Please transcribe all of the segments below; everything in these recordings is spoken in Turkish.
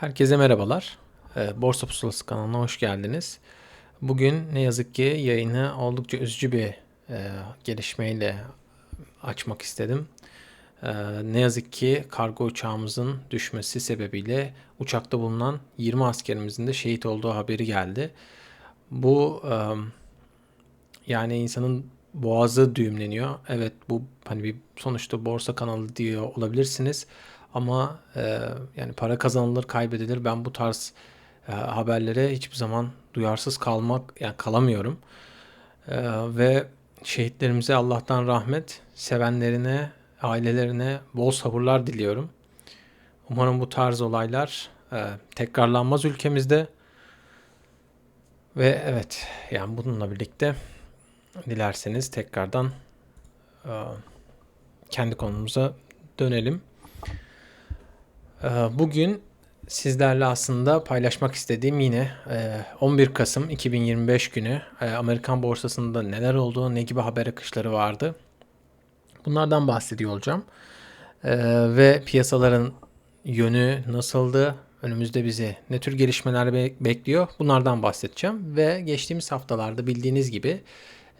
Herkese merhabalar. Ee, Borsa Pusulası kanalına hoş geldiniz. Bugün ne yazık ki yayını oldukça üzücü bir e, gelişmeyle açmak istedim. Ee, ne yazık ki kargo uçağımızın düşmesi sebebiyle uçakta bulunan 20 askerimizin de şehit olduğu haberi geldi. Bu e, yani insanın boğazı düğümleniyor. Evet bu hani bir sonuçta borsa kanalı diyor olabilirsiniz. Ama e, yani para kazanılır, kaybedilir. Ben bu tarz e, haberlere hiçbir zaman duyarsız kalmak yani kalamıyorum. E, ve şehitlerimize Allah'tan rahmet, sevenlerine, ailelerine bol sabırlar diliyorum. Umarım bu tarz olaylar e, tekrarlanmaz ülkemizde. Ve evet yani bununla birlikte dilerseniz tekrardan e, kendi konumuza dönelim. Ee, bugün sizlerle aslında paylaşmak istediğim yine 11 e, Kasım 2025 günü e, Amerikan borsasında neler oldu, ne gibi haber akışları vardı. Bunlardan bahsediyor olacağım. Ee, ve piyasaların yönü nasıldı, önümüzde bizi ne tür gelişmeler bekliyor bunlardan bahsedeceğim. Ve geçtiğimiz haftalarda bildiğiniz gibi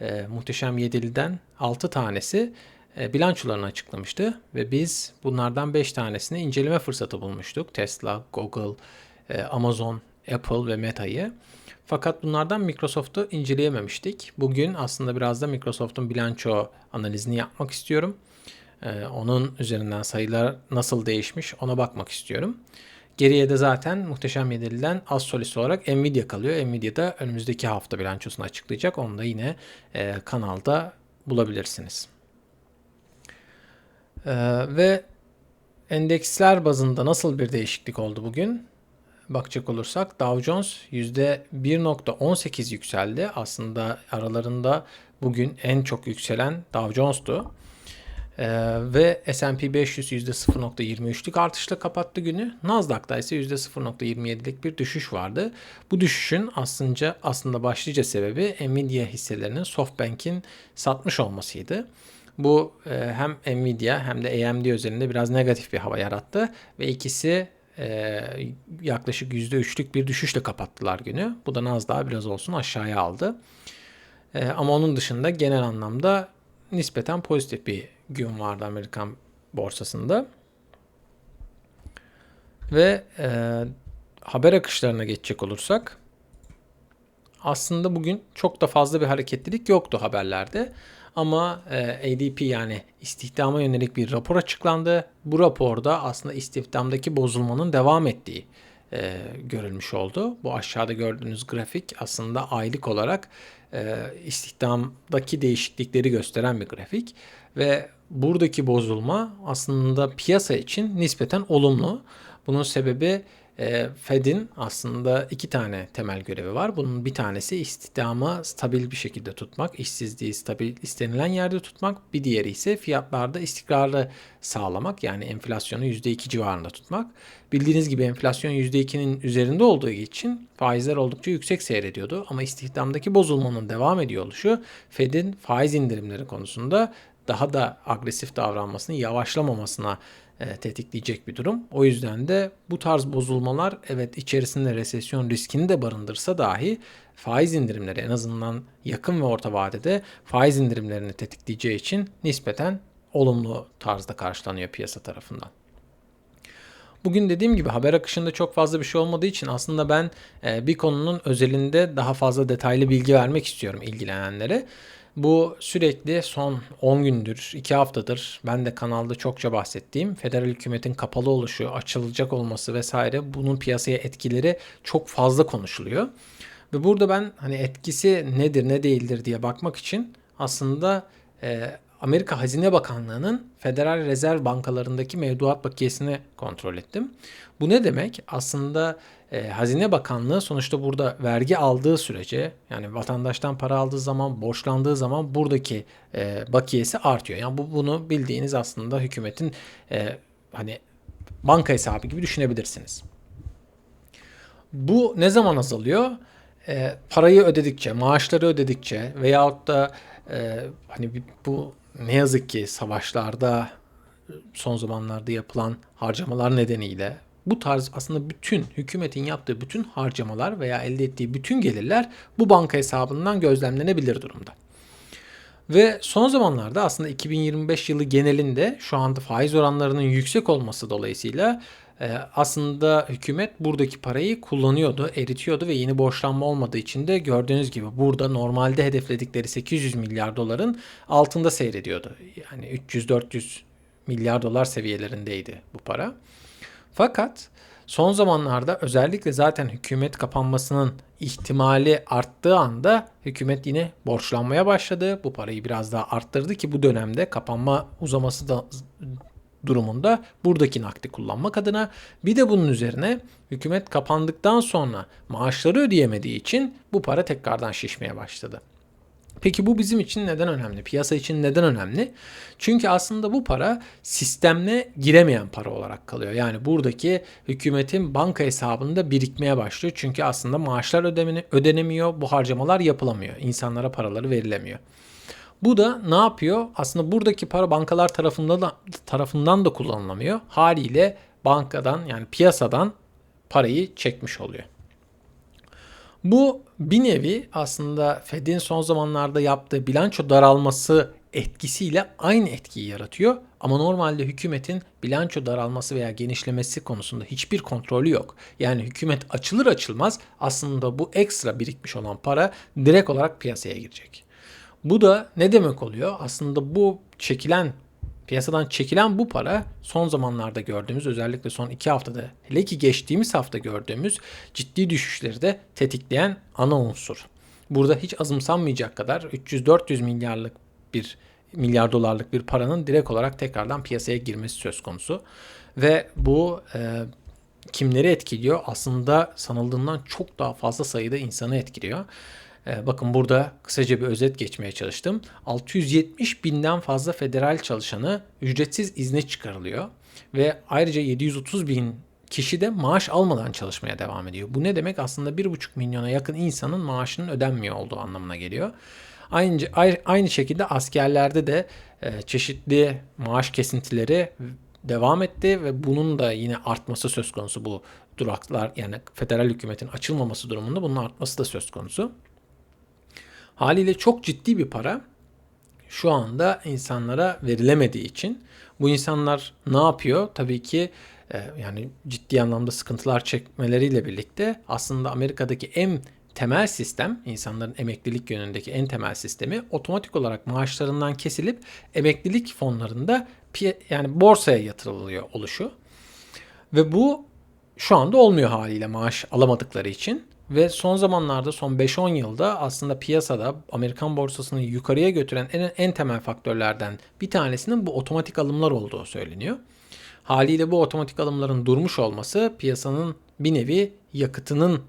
e, Muhteşem Yedili'den 6 tanesi bilançolarını açıklamıştı ve biz bunlardan 5 tanesini inceleme fırsatı bulmuştuk. Tesla, Google, e, Amazon, Apple ve Meta'yı. Fakat bunlardan Microsoft'u inceleyememiştik. Bugün aslında biraz da Microsoft'un bilanço analizini yapmak istiyorum. E, onun üzerinden sayılar nasıl değişmiş ona bakmak istiyorum. Geriye de zaten muhteşem yediliden az solist olarak Nvidia kalıyor. Nvidia da önümüzdeki hafta bilançosunu açıklayacak. Onu da yine kanalda bulabilirsiniz. Ee, ve endeksler bazında nasıl bir değişiklik oldu bugün? Bakacak olursak Dow Jones %1.18 yükseldi. Aslında aralarında bugün en çok yükselen Dow Jones'tu. Ee, ve S&P 500 %0.23'lük artışla kapattı günü. Nasdaq'ta ise %0.27'lik bir düşüş vardı. Bu düşüşün aslında aslında başlıca sebebi Nvidia hisselerinin SoftBank'in satmış olmasıydı. Bu e, hem Nvidia hem de AMD özelinde biraz negatif bir hava yarattı ve ikisi e, yaklaşık %3'lük bir düşüşle kapattılar günü. Bu da Nasdaq'ı biraz olsun aşağıya aldı. E, ama onun dışında genel anlamda nispeten pozitif bir gün vardı Amerikan borsasında. Ve e, haber akışlarına geçecek olursak aslında bugün çok da fazla bir hareketlilik yoktu haberlerde. Ama e, ADP yani istihdama yönelik bir rapor açıklandı. Bu raporda aslında istihdamdaki bozulmanın devam ettiği e, görülmüş oldu. Bu aşağıda gördüğünüz grafik aslında aylık olarak e, istihdamdaki değişiklikleri gösteren bir grafik ve buradaki bozulma aslında piyasa için nispeten olumlu. Bunun sebebi Fed'in aslında iki tane temel görevi var. Bunun bir tanesi istihdamı stabil bir şekilde tutmak, işsizliği stabil istenilen yerde tutmak. Bir diğeri ise fiyatlarda istikrarlı sağlamak yani enflasyonu %2 civarında tutmak. Bildiğiniz gibi enflasyon %2'nin üzerinde olduğu için faizler oldukça yüksek seyrediyordu. Ama istihdamdaki bozulmanın devam ediyor oluşu Fed'in faiz indirimleri konusunda daha da agresif davranmasını, yavaşlamamasına e, tetikleyecek bir durum. O yüzden de bu tarz bozulmalar evet içerisinde resesyon riskini de barındırsa dahi faiz indirimleri en azından yakın ve orta vadede faiz indirimlerini tetikleyeceği için nispeten olumlu tarzda karşılanıyor piyasa tarafından. Bugün dediğim gibi haber akışında çok fazla bir şey olmadığı için aslında ben e, bir konunun özelinde daha fazla detaylı bilgi vermek istiyorum ilgilenenlere. Bu sürekli son 10 gündür, 2 haftadır ben de kanalda çokça bahsettiğim federal hükümetin kapalı oluşu, açılacak olması vesaire bunun piyasaya etkileri çok fazla konuşuluyor. Ve burada ben hani etkisi nedir ne değildir diye bakmak için aslında e, Amerika Hazine Bakanlığı'nın Federal Rezerv Bankalarındaki mevduat bakiyesini kontrol ettim. Bu ne demek? Aslında e, Hazine Bakanlığı sonuçta burada vergi aldığı sürece yani vatandaştan para aldığı zaman, borçlandığı zaman buradaki e, bakiyesi artıyor. Yani bu bunu bildiğiniz aslında hükümetin e, hani banka hesabı gibi düşünebilirsiniz. Bu ne zaman azalıyor? E, parayı ödedikçe, maaşları ödedikçe veyahut da e, hani bu ne yazık ki savaşlarda son zamanlarda yapılan harcamalar nedeniyle bu tarz aslında bütün hükümetin yaptığı bütün harcamalar veya elde ettiği bütün gelirler bu banka hesabından gözlemlenebilir durumda. Ve son zamanlarda aslında 2025 yılı genelinde şu anda faiz oranlarının yüksek olması dolayısıyla e, aslında hükümet buradaki parayı kullanıyordu, eritiyordu ve yeni borçlanma olmadığı için de gördüğünüz gibi burada normalde hedefledikleri 800 milyar doların altında seyrediyordu. Yani 300-400 milyar dolar seviyelerindeydi bu para. Fakat son zamanlarda özellikle zaten hükümet kapanmasının ihtimali arttığı anda hükümet yine borçlanmaya başladı. Bu parayı biraz daha arttırdı ki bu dönemde kapanma uzaması da durumunda buradaki nakdi kullanmak adına bir de bunun üzerine hükümet kapandıktan sonra maaşları ödeyemediği için bu para tekrardan şişmeye başladı. Peki bu bizim için neden önemli? Piyasa için neden önemli? Çünkü aslında bu para sistemle giremeyen para olarak kalıyor. Yani buradaki hükümetin banka hesabında birikmeye başlıyor. Çünkü aslında maaşlar ödemeni, ödenemiyor, bu harcamalar yapılamıyor. İnsanlara paraları verilemiyor. Bu da ne yapıyor? Aslında buradaki para bankalar tarafından da, tarafından da kullanılamıyor. Haliyle bankadan yani piyasadan parayı çekmiş oluyor. Bu bir nevi aslında Fed'in son zamanlarda yaptığı bilanço daralması etkisiyle aynı etkiyi yaratıyor. Ama normalde hükümetin bilanço daralması veya genişlemesi konusunda hiçbir kontrolü yok. Yani hükümet açılır açılmaz aslında bu ekstra birikmiş olan para direkt olarak piyasaya girecek. Bu da ne demek oluyor? Aslında bu çekilen piyasadan çekilen bu para son zamanlarda gördüğümüz özellikle son iki haftada hele ki geçtiğimiz hafta gördüğümüz ciddi düşüşleri de tetikleyen ana unsur. Burada hiç azımsanmayacak kadar 300-400 milyarlık bir milyar dolarlık bir paranın direkt olarak tekrardan piyasaya girmesi söz konusu. Ve bu e, kimleri etkiliyor? Aslında sanıldığından çok daha fazla sayıda insanı etkiliyor. Ee, bakın burada kısaca bir özet geçmeye çalıştım. 670 binden fazla federal çalışanı ücretsiz izne çıkarılıyor. Ve ayrıca 730 bin kişi de maaş almadan çalışmaya devam ediyor. Bu ne demek? Aslında 1,5 milyona yakın insanın maaşının ödenmiyor olduğu anlamına geliyor. Aynı, aynı şekilde askerlerde de e, çeşitli maaş kesintileri devam etti ve bunun da yine artması söz konusu bu duraklar yani federal hükümetin açılmaması durumunda bunun artması da söz konusu. Haliyle çok ciddi bir para şu anda insanlara verilemediği için bu insanlar ne yapıyor? Tabii ki e, yani ciddi anlamda sıkıntılar çekmeleriyle birlikte aslında Amerika'daki en temel sistem, insanların emeklilik yönündeki en temel sistemi otomatik olarak maaşlarından kesilip emeklilik fonlarında yani borsaya yatırılıyor oluşu. Ve bu şu anda olmuyor haliyle maaş alamadıkları için. Ve son zamanlarda son 5-10 yılda aslında piyasada Amerikan borsasını yukarıya götüren en, en temel faktörlerden bir tanesinin bu otomatik alımlar olduğu söyleniyor. Haliyle bu otomatik alımların durmuş olması piyasanın bir nevi yakıtının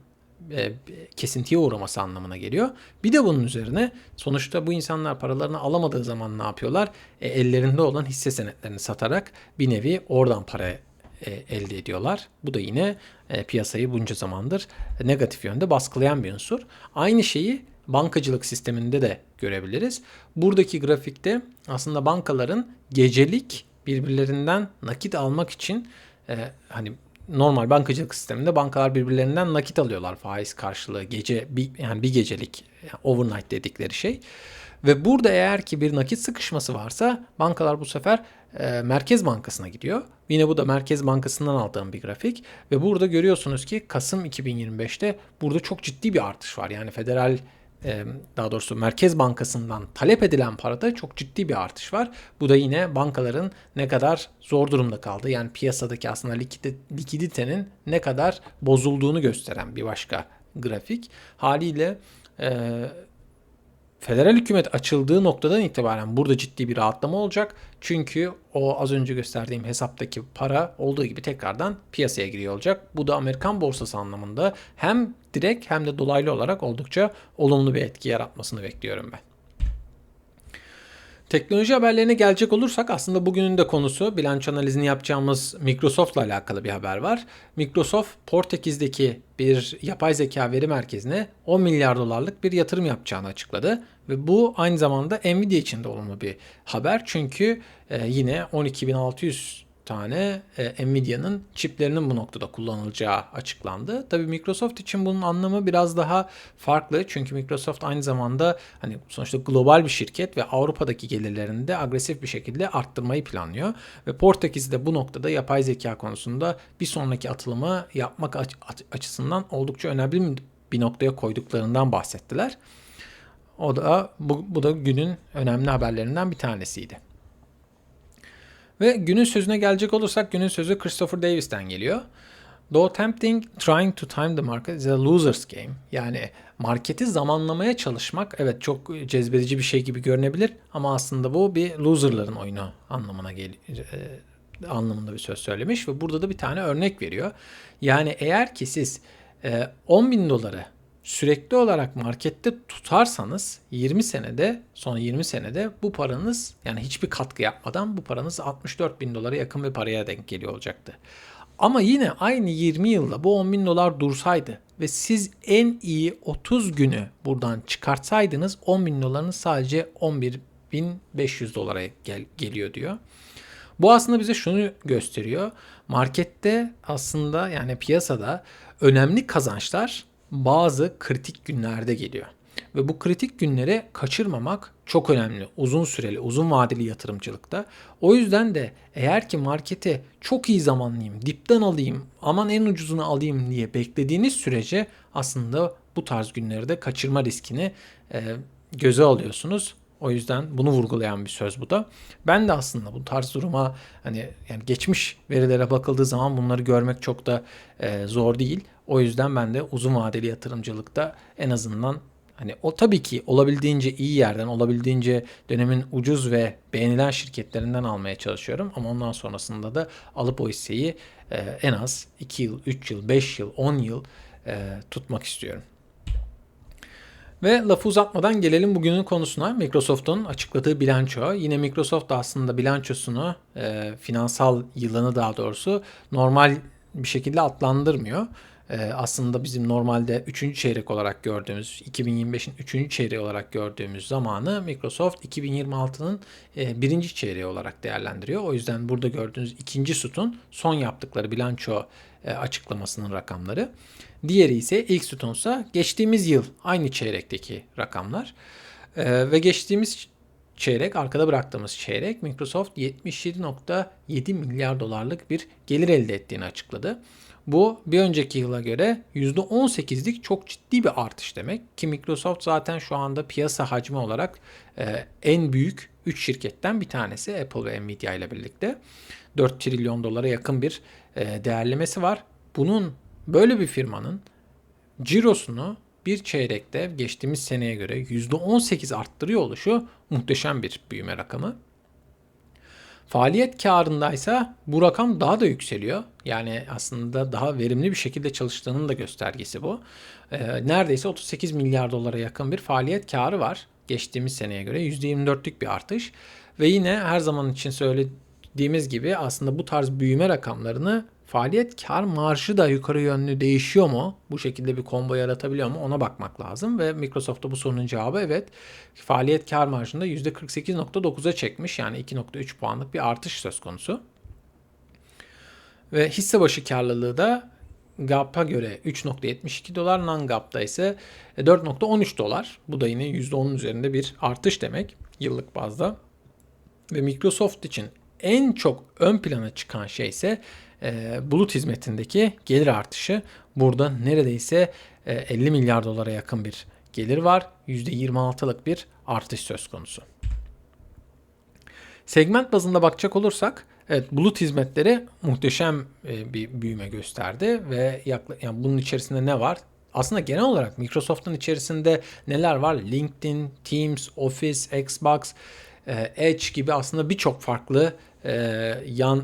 e, kesintiye uğraması anlamına geliyor. Bir de bunun üzerine sonuçta bu insanlar paralarını alamadığı zaman ne yapıyorlar? E, ellerinde olan hisse senetlerini satarak bir nevi oradan para e, elde ediyorlar. Bu da yine e, piyasayı bunca zamandır negatif yönde baskılayan bir unsur. Aynı şeyi bankacılık sisteminde de görebiliriz. Buradaki grafikte aslında bankaların gecelik birbirlerinden nakit almak için e, hani normal bankacılık sisteminde bankalar birbirlerinden nakit alıyorlar faiz karşılığı gece bir, yani bir gecelik yani overnight dedikleri şey. Ve burada eğer ki bir nakit sıkışması varsa bankalar bu sefer e, Merkez Bankası'na gidiyor. Yine bu da Merkez Bankası'ndan aldığım bir grafik. Ve burada görüyorsunuz ki Kasım 2025'te burada çok ciddi bir artış var. Yani federal e, daha doğrusu Merkez Bankası'ndan talep edilen parada çok ciddi bir artış var. Bu da yine bankaların ne kadar zor durumda kaldığı yani piyasadaki aslında likiditenin ne kadar bozulduğunu gösteren bir başka grafik. Haliyle e, federal hükümet açıldığı noktadan itibaren burada ciddi bir rahatlama olacak. Çünkü o az önce gösterdiğim hesaptaki para olduğu gibi tekrardan piyasaya giriyor olacak. Bu da Amerikan borsası anlamında hem direkt hem de dolaylı olarak oldukça olumlu bir etki yaratmasını bekliyorum ben. Teknoloji haberlerine gelecek olursak aslında bugünün de konusu bilanço analizini yapacağımız Microsoft'la alakalı bir haber var. Microsoft Portekiz'deki bir yapay zeka veri merkezine 10 milyar dolarlık bir yatırım yapacağını açıkladı. Ve bu aynı zamanda Nvidia için de olumlu bir haber. Çünkü e, yine 12.600 tane e, Nvidia'nın çiplerinin bu noktada kullanılacağı açıklandı. Tabii Microsoft için bunun anlamı biraz daha farklı. Çünkü Microsoft aynı zamanda hani sonuçta global bir şirket ve Avrupa'daki gelirlerini de agresif bir şekilde arttırmayı planlıyor. Ve Portekiz de bu noktada yapay zeka konusunda bir sonraki atılımı yapmak açısından oldukça önemli bir noktaya koyduklarından bahsettiler. O da bu, bu da günün önemli haberlerinden bir tanesiydi. Ve günün sözüne gelecek olursak günün sözü Christopher Davis'ten geliyor. Though tempting, trying to time the market is a loser's game. Yani marketi zamanlamaya çalışmak evet çok cezbedici bir şey gibi görünebilir ama aslında bu bir loserların oyunu anlamına geliyor e, anlamında bir söz söylemiş ve burada da bir tane örnek veriyor. Yani eğer ki siz e, 10 bin doları sürekli olarak markette tutarsanız 20 senede son 20 senede bu paranız yani hiçbir katkı yapmadan bu paranız 64 bin dolara yakın bir paraya denk geliyor olacaktı. Ama yine aynı 20 yılda bu 10 bin dolar dursaydı ve siz en iyi 30 günü buradan çıkartsaydınız 10 bin dolarınız sadece 11 bin 500 dolara gel- geliyor diyor. Bu aslında bize şunu gösteriyor. Markette aslında yani piyasada önemli kazançlar bazı kritik günlerde geliyor. Ve bu kritik günleri kaçırmamak çok önemli. Uzun süreli, uzun vadeli yatırımcılıkta. O yüzden de eğer ki markete çok iyi zamanlayayım, dipten alayım, aman en ucuzunu alayım diye beklediğiniz sürece aslında bu tarz günleri de kaçırma riskini e, göze alıyorsunuz. O yüzden bunu vurgulayan bir söz bu da. Ben de aslında bu tarz duruma hani yani geçmiş verilere bakıldığı zaman bunları görmek çok da e, zor değil. O yüzden ben de uzun vadeli yatırımcılıkta en azından hani o tabii ki olabildiğince iyi yerden, olabildiğince dönemin ucuz ve beğenilen şirketlerinden almaya çalışıyorum. Ama ondan sonrasında da alıp o hisseyi e, en az 2 yıl, 3 yıl, 5 yıl, 10 yıl e, tutmak istiyorum. Ve lafı uzatmadan gelelim bugünün konusuna. Microsoft'un açıkladığı bilanço. Yine Microsoft da aslında bilançosunu, e, finansal yılını daha doğrusu normal bir şekilde adlandırmıyor. E, aslında bizim normalde 3. çeyrek olarak gördüğümüz, 2025'in 3. çeyreği olarak gördüğümüz zamanı Microsoft 2026'nın e, 1. çeyreği olarak değerlendiriyor. O yüzden burada gördüğünüz ikinci sütun son yaptıkları bilanço e, açıklamasının rakamları. Diğeri ise ilk sütunsa geçtiğimiz yıl aynı çeyrekteki rakamlar. E, ve geçtiğimiz çeyrek, arkada bıraktığımız çeyrek Microsoft 77.7 milyar dolarlık bir gelir elde ettiğini açıkladı. Bu bir önceki yıla göre %18'lik çok ciddi bir artış demek ki Microsoft zaten şu anda piyasa hacmi olarak e, en büyük 3 şirketten bir tanesi Apple ve Nvidia ile birlikte. 4 trilyon dolara yakın bir e, değerlemesi var. Bunun böyle bir firmanın cirosunu bir çeyrekte geçtiğimiz seneye göre %18 arttırıyor oluşu muhteşem bir büyüme rakamı. Faaliyet karındaysa bu rakam daha da yükseliyor. Yani aslında daha verimli bir şekilde çalıştığının da göstergesi bu. Ee, neredeyse 38 milyar dolara yakın bir faaliyet karı var. Geçtiğimiz seneye göre %24'lük bir artış. Ve yine her zaman için söylediğimiz gibi aslında bu tarz büyüme rakamlarını Faaliyet kar marjı da yukarı yönlü değişiyor mu? Bu şekilde bir combo yaratabiliyor mu? Ona bakmak lazım ve Microsoft'ta bu sorunun cevabı evet. Faaliyet kar marjında %48.9'a çekmiş yani 2.3 puanlık bir artış söz konusu. Ve hisse başı karlılığı da GAP'a göre 3.72 dolar, non-GAP'ta ise 4.13 dolar. Bu da yine %10'un üzerinde bir artış demek yıllık bazda. Ve Microsoft için en çok ön plana çıkan şey ise e, bulut hizmetindeki gelir artışı. Burada neredeyse e, 50 milyar dolara yakın bir gelir var. %26'lık bir artış söz konusu. Segment bazında bakacak olursak evet bulut hizmetleri muhteşem e, bir büyüme gösterdi ve yakla, yani bunun içerisinde ne var? Aslında genel olarak Microsoft'un içerisinde neler var? LinkedIn, Teams, Office, Xbox, e, Edge gibi aslında birçok farklı e, yan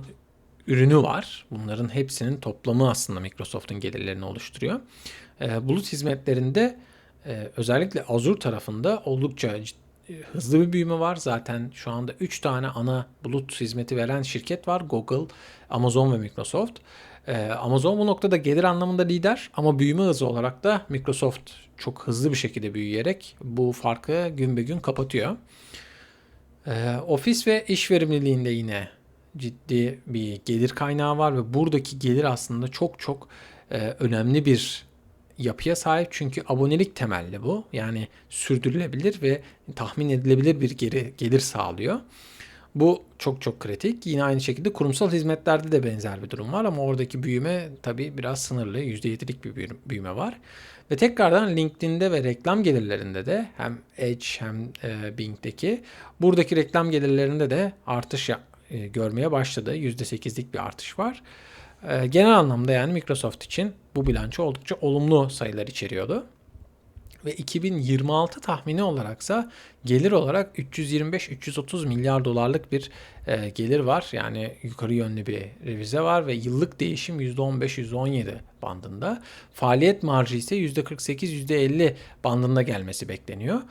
ürünü var. Bunların hepsinin toplamı aslında Microsoft'un gelirlerini oluşturuyor. E, bulut hizmetlerinde e, özellikle Azure tarafında oldukça ciddi, hızlı bir büyüme var. Zaten şu anda 3 tane ana bulut hizmeti veren şirket var. Google, Amazon ve Microsoft. Ee, Amazon bu noktada gelir anlamında lider ama büyüme hızı olarak da Microsoft çok hızlı bir şekilde büyüyerek bu farkı gün be gün kapatıyor. Ee, ofis ve iş verimliliğinde yine ciddi bir gelir kaynağı var ve buradaki gelir aslında çok çok e, önemli bir yapıya sahip çünkü abonelik temelli bu. Yani sürdürülebilir ve tahmin edilebilir bir geri, gelir sağlıyor. Bu çok çok kritik. Yine aynı şekilde kurumsal hizmetlerde de benzer bir durum var ama oradaki büyüme tabii biraz sınırlı. %7'lik bir büyüme var. Ve tekrardan LinkedIn'de ve reklam gelirlerinde de hem Edge hem e, Bing'deki buradaki reklam gelirlerinde de artış e, görmeye başladı. %8'lik bir artış var. E, genel anlamda yani Microsoft için bu bilanço oldukça olumlu sayılar içeriyordu. Ve 2026 tahmini olaraksa gelir olarak 325-330 milyar dolarlık bir e, gelir var. Yani yukarı yönlü bir revize var ve yıllık değişim %15-%17 bandında. Faaliyet marjı ise %48-%50 bandında gelmesi bekleniyor.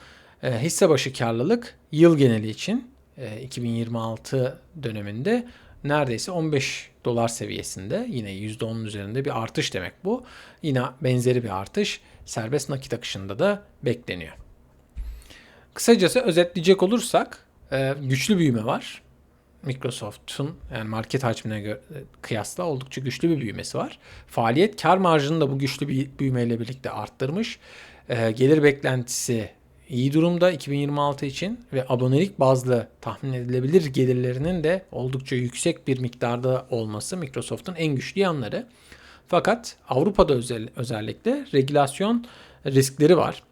Hisse başı karlılık yıl geneli için 2026 döneminde neredeyse 15 dolar seviyesinde yine %10'un üzerinde bir artış demek bu. Yine benzeri bir artış serbest nakit akışında da bekleniyor. Kısacası özetleyecek olursak e, güçlü büyüme var. Microsoft'un yani market hacmine göre, kıyasla oldukça güçlü bir büyümesi var. Faaliyet kar marjını da bu güçlü bir büyümeyle birlikte arttırmış. E, gelir beklentisi iyi durumda 2026 için ve abonelik bazlı tahmin edilebilir gelirlerinin de oldukça yüksek bir miktarda olması Microsoft'un en güçlü yanları. Fakat Avrupa'da özel, özellikle regülasyon riskleri var.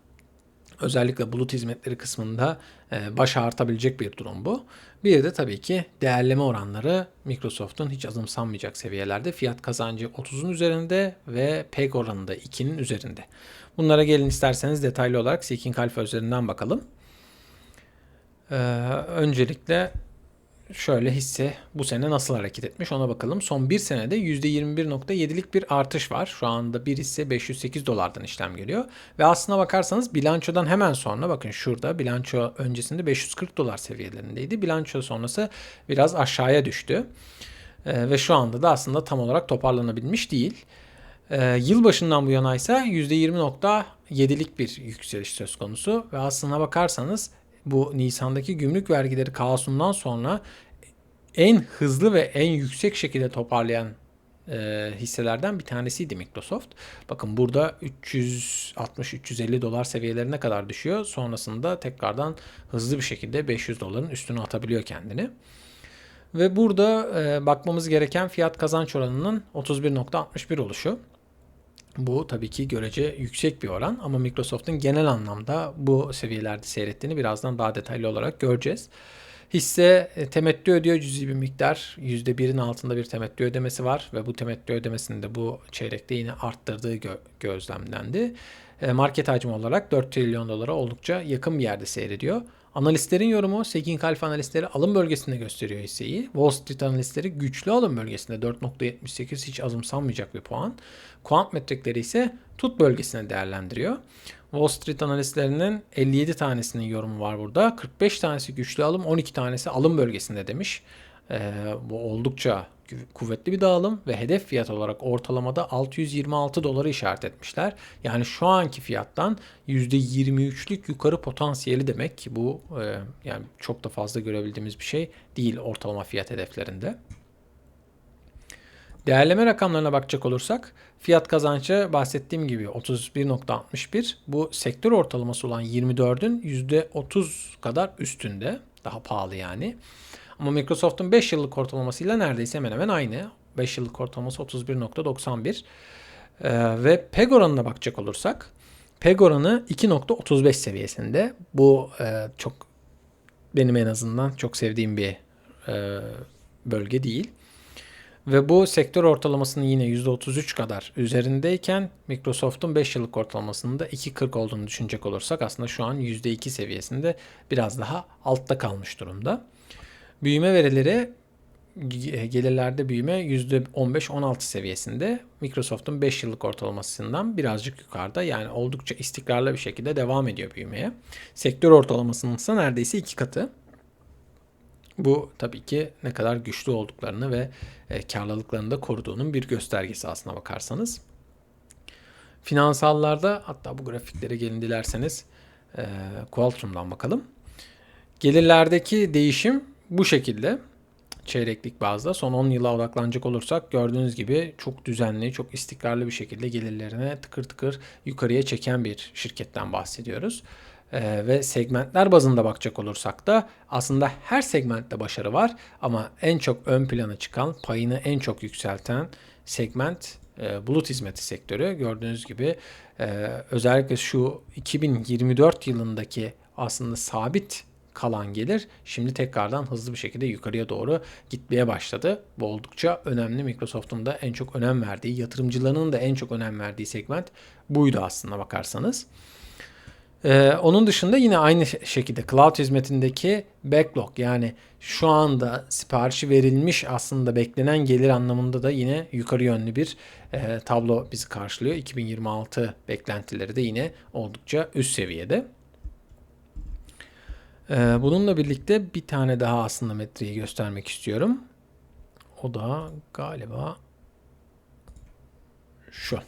Özellikle bulut hizmetleri kısmında e, baş ağrıtabilecek bir durum bu. Bir de tabii ki değerleme oranları Microsoft'un hiç azımsanmayacak seviyelerde. Fiyat kazancı 30'un üzerinde ve PEG oranı da 2'nin üzerinde. Bunlara gelin isterseniz detaylı olarak Seeking Alpha üzerinden bakalım. Ee, öncelikle şöyle hisse bu sene nasıl hareket etmiş ona bakalım. Son bir senede %21.7'lik bir artış var. Şu anda bir hisse 508 dolardan işlem görüyor. Ve aslına bakarsanız bilançodan hemen sonra bakın şurada bilanço öncesinde 540 dolar seviyelerindeydi. Bilanço sonrası biraz aşağıya düştü. Ee, ve şu anda da aslında tam olarak toparlanabilmiş değil. Ee, yılbaşından bu yana ise %20.7'lik bir yükseliş söz konusu ve aslına bakarsanız bu Nisan'daki gümrük vergileri kaosundan sonra en hızlı ve en yüksek şekilde toparlayan e, hisselerden bir tanesiydi Microsoft. Bakın burada 360-350 dolar seviyelerine kadar düşüyor. Sonrasında tekrardan hızlı bir şekilde 500 doların üstüne atabiliyor kendini. Ve burada e, bakmamız gereken fiyat kazanç oranının 31.61 oluşu. Bu tabii ki görece yüksek bir oran ama Microsoft'un genel anlamda bu seviyelerde seyrettiğini birazdan daha detaylı olarak göreceğiz. Hisse e, temettü ödüyor cüzi bir miktar. %1'in altında bir temettü ödemesi var ve bu temettü ödemesini de bu çeyrekte yine arttırdığı gö- gözlemlendi. E, market hacmi olarak 4 trilyon dolara oldukça yakın bir yerde seyrediyor. Analistlerin yorumu Seeking Alpha analistleri alım bölgesinde gösteriyor hisseyi. Wall Street analistleri güçlü alım bölgesinde 4.78 hiç azımsanmayacak bir puan. Quant metrikleri ise tut bölgesine değerlendiriyor. Wall Street analistlerinin 57 tanesinin yorumu var burada. 45 tanesi güçlü alım, 12 tanesi alım bölgesinde demiş. Ee, bu oldukça kuvvetli bir dağılım ve hedef fiyat olarak ortalamada 626 doları işaret etmişler. Yani şu anki fiyattan %23'lük yukarı potansiyeli demek ki bu e, yani çok da fazla görebildiğimiz bir şey değil ortalama fiyat hedeflerinde. Değerleme rakamlarına bakacak olursak fiyat kazancı bahsettiğim gibi 31.61 bu sektör ortalaması olan 24'ün %30 kadar üstünde daha pahalı yani. Ama Microsoft'un 5 yıllık ortalamasıyla neredeyse hemen hemen aynı. 5 yıllık ortalaması 31.91. Ee, ve PEG oranına bakacak olursak PEG oranı 2.35 seviyesinde. Bu e, çok benim en azından çok sevdiğim bir e, bölge değil. Ve bu sektör ortalamasının yine %33 kadar üzerindeyken Microsoft'un 5 yıllık ortalamasının da 2.40 olduğunu düşünecek olursak aslında şu an %2 seviyesinde biraz daha altta kalmış durumda. Büyüme verileri gelirlerde büyüme %15-16 seviyesinde. Microsoft'un 5 yıllık ortalamasından birazcık yukarıda. Yani oldukça istikrarlı bir şekilde devam ediyor büyümeye. Sektör ortalamasının ise neredeyse iki katı. Bu tabii ki ne kadar güçlü olduklarını ve e, karlılıklarını da koruduğunun bir göstergesi aslına bakarsanız. Finansallarda hatta bu grafiklere gelin dilerseniz e, Qualtrics'dan bakalım. Gelirlerdeki değişim bu şekilde. çeyreklik bazda son 10 yıla odaklanacak olursak gördüğünüz gibi çok düzenli, çok istikrarlı bir şekilde gelirlerine tıkır tıkır yukarıya çeken bir şirketten bahsediyoruz. Ee, ve segmentler bazında bakacak olursak da aslında her segmentte başarı var ama en çok ön plana çıkan, payını en çok yükselten segment e, bulut hizmeti sektörü. Gördüğünüz gibi e, özellikle şu 2024 yılındaki aslında sabit kalan gelir şimdi tekrardan hızlı bir şekilde yukarıya doğru gitmeye başladı. Bu oldukça önemli. Microsoft'un da en çok önem verdiği, yatırımcılarının da en çok önem verdiği segment buydu aslında bakarsanız. Ee, onun dışında yine aynı şekilde cloud hizmetindeki backlog yani şu anda siparişi verilmiş aslında beklenen gelir anlamında da yine yukarı yönlü bir e, tablo bizi karşılıyor. 2026 beklentileri de yine oldukça üst seviyede. Ee, bununla birlikte bir tane daha aslında metreyi göstermek istiyorum. O da galiba şu.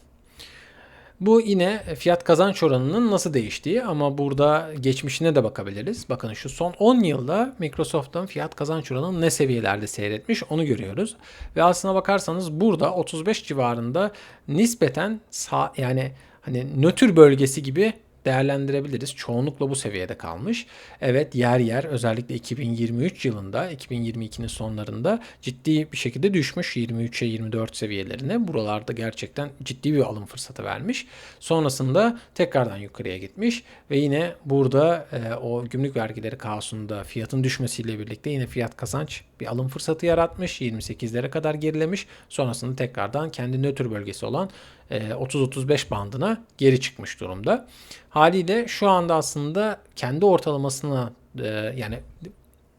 Bu yine fiyat kazanç oranının nasıl değiştiği ama burada geçmişine de bakabiliriz. Bakın şu son 10 yılda Microsoft'un fiyat kazanç oranı ne seviyelerde seyretmiş onu görüyoruz. Ve aslına bakarsanız burada 35 civarında nispeten sağ, yani hani nötr bölgesi gibi değerlendirebiliriz. Çoğunlukla bu seviyede kalmış. Evet yer yer özellikle 2023 yılında 2022'nin sonlarında ciddi bir şekilde düşmüş 23'e 24 seviyelerine. Buralarda gerçekten ciddi bir alım fırsatı vermiş. Sonrasında tekrardan yukarıya gitmiş ve yine burada e, o gümrük vergileri kaosunda fiyatın düşmesiyle birlikte yine fiyat kazanç bir alım fırsatı yaratmış. 28'lere kadar gerilemiş. Sonrasında tekrardan kendi nötr bölgesi olan 30-35 e, bandına geri çıkmış durumda. Haliyle şu anda aslında kendi ortalamasına e, yani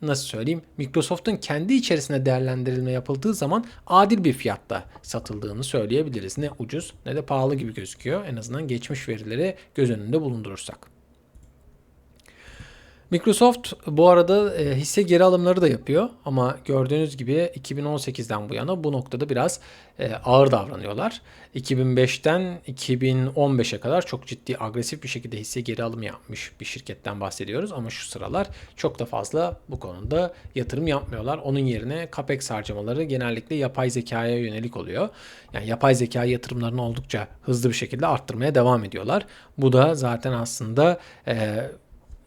nasıl söyleyeyim Microsoft'un kendi içerisinde değerlendirilme yapıldığı zaman adil bir fiyatta satıldığını söyleyebiliriz. Ne ucuz ne de pahalı gibi gözüküyor. En azından geçmiş verileri göz önünde bulundurursak. Microsoft bu arada e, hisse geri alımları da yapıyor ama gördüğünüz gibi 2018'den bu yana bu noktada biraz e, ağır davranıyorlar. 2005'ten 2015'e kadar çok ciddi agresif bir şekilde hisse geri alımı yapmış bir şirketten bahsediyoruz ama şu sıralar çok da fazla bu konuda yatırım yapmıyorlar. Onun yerine capex harcamaları genellikle yapay zekaya yönelik oluyor. Yani yapay zeka yatırımlarını oldukça hızlı bir şekilde arttırmaya devam ediyorlar. Bu da zaten aslında e,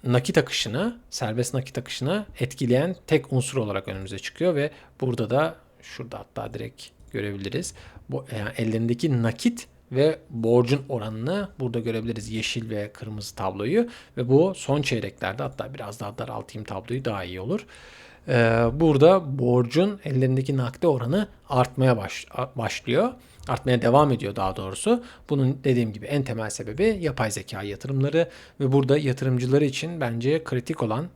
nakit akışını, serbest nakit akışını etkileyen tek unsur olarak önümüze çıkıyor ve burada da şurada hatta direkt görebiliriz. Bu yani ellerindeki nakit ve borcun oranını burada görebiliriz. Yeşil ve kırmızı tabloyu ve bu son çeyreklerde hatta biraz daha daraltayım tabloyu daha iyi olur. Ee, burada borcun ellerindeki nakde oranı artmaya baş, başlıyor artmaya devam ediyor daha doğrusu. Bunun dediğim gibi en temel sebebi yapay zeka yatırımları ve burada yatırımcıları için bence kritik olan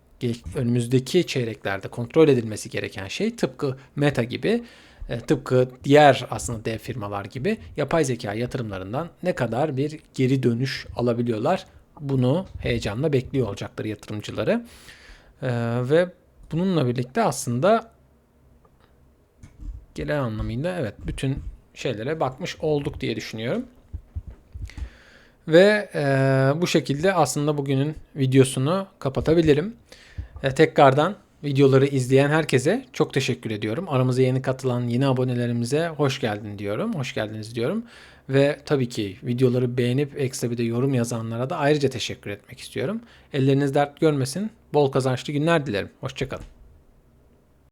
önümüzdeki çeyreklerde kontrol edilmesi gereken şey tıpkı Meta gibi e, tıpkı diğer aslında dev firmalar gibi yapay zeka yatırımlarından ne kadar bir geri dönüş alabiliyorlar bunu heyecanla bekliyor olacaktır yatırımcıları. Ee, ve bununla birlikte aslında genel anlamıyla evet bütün şeylere bakmış olduk diye düşünüyorum. Ve e, bu şekilde aslında bugünün videosunu kapatabilirim. E, tekrardan videoları izleyen herkese çok teşekkür ediyorum. Aramıza yeni katılan yeni abonelerimize hoş geldin diyorum. Hoş geldiniz diyorum. Ve tabii ki videoları beğenip ekstra bir de yorum yazanlara da ayrıca teşekkür etmek istiyorum. Elleriniz dert görmesin. Bol kazançlı günler dilerim. Hoşçakalın.